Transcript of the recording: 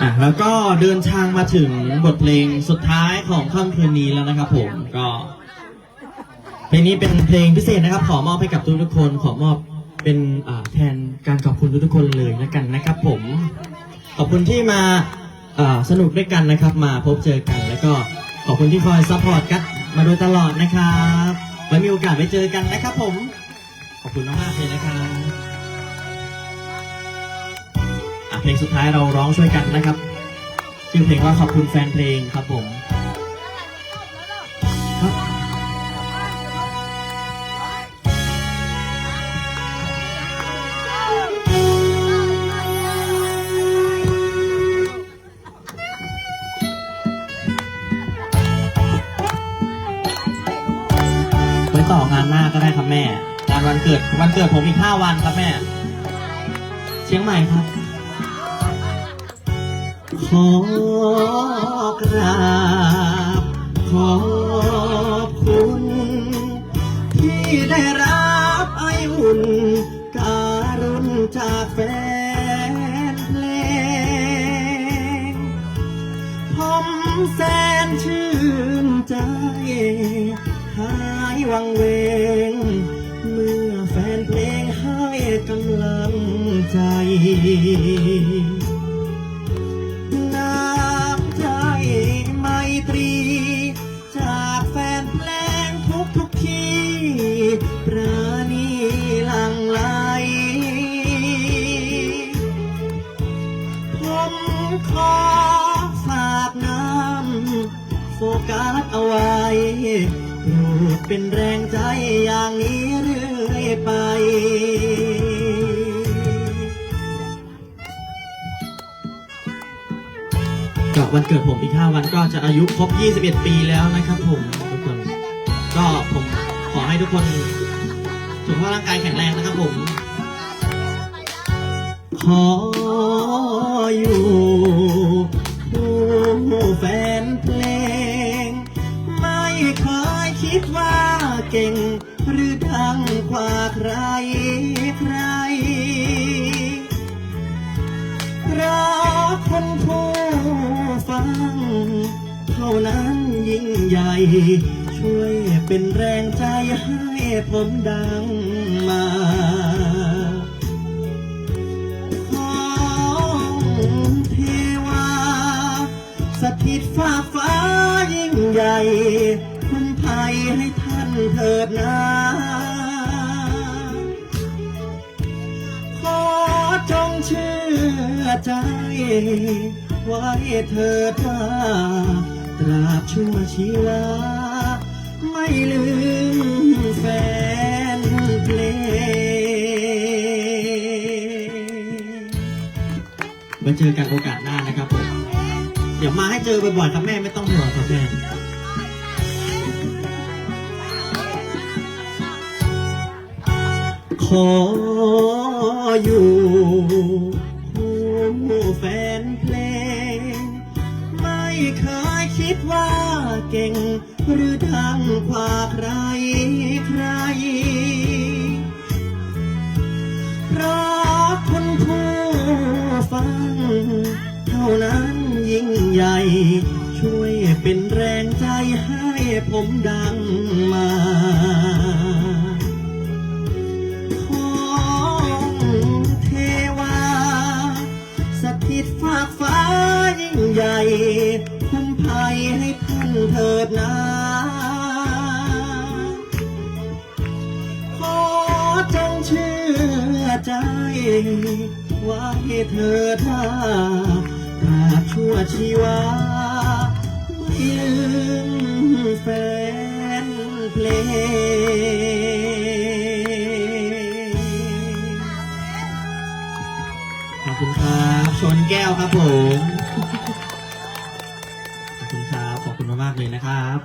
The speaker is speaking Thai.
อะแล้วก็เดินทางมาถึงบทเพลงสุดท้ายของค่ำคืนนี้แล้วนะครับผมก็เพลงนี้เป็นเพลงพิเศษนะครับ ขอมอบให้กับทุกทุกๆคน ขอมอบเป็นอ่าแทนการขอบคุณทุกทุกๆคนเลยแล้วกันนะครับ ผม ขอบคุณที่มาอ่าสนุกด้วยกันนะครับ มาพบเจอกัน แล้วก็ขอบคุณที่คอยซัพพอร์ตกันมาโดยตลอดนะครับไว้มีโอกาสไปเจอกันนะครับ ผม ขอบคุณมากๆเลยนะครับ เพลงสุดท้ายเราร้องช่วยกันนะครับ ชื่อเพลงว่าขอบคุณแฟนเพลงครับผมไว้ต่องานหน้าก็ได้ครับแม่งานวันเกิดวันเกิดผมอีกห้าวันครับแม่ เชียงใหม่ครับ ขอกราบ ขอบคุณ ที่ได้รับไออุ่น การุณจากแฟนเพลงผมแสนชื่นใจ หายวังเวง เมื่อแฟนเพลงให้กำลังใจ มขอฝากน้ำโฟกัสเอาไว้โปรดเป็นแรงใจอย่างนี้เรื่อยไปก็วันเกิดผมอีก 5 วันก็จะอายุครบ 21 ปีแล้วนะครับผมทุกคน ก็ผมขอให้ทุกคนสุขภาพร่างกายแข็งแรงนะครับผมขอ อยู่ผู้แฟนเพลง ไม่เคยคิดว่าเก่ง หรือดังกว่าใครใครเราะคนผู้ฟัง เท่านั้นยิ่งใหญ่ ช่วยเป็นแรงใจให้ผมดังมา ตฟ้าฟ้ายิ่งใหญ่คุณภัยให้ท่านเถิดนา ขอจงเชื่อใจ ไว้เถิดว่าตราบชั่วชีวา ไม่ลืมแฟนเพลงไว้เจอกันโอกาสหน้า เดี๋ยวมาให้เจอบ่อยๆครับแม่ไม่ต้องห่วงครับแม่ขออยู่คู่แฟนเพลง ไม่เคยคิดว่าเก่ง หรือดังกว่าใครใครเพราะคนผู้ฟังเท่านั้น ผมดังมาของเทวา สถิตฝากฟ้ายิ่งใหญ่คุ้มภัยให้ท่านเถิดนาขอจงเชื่อใจ ไว้เถิดว่าตราบชั่วชีวา ยืมแฟนเพลงขอบคุณครับชนแก้วครับผม ขอบคุณครับ ขอบคุณมากๆเลยนะครับ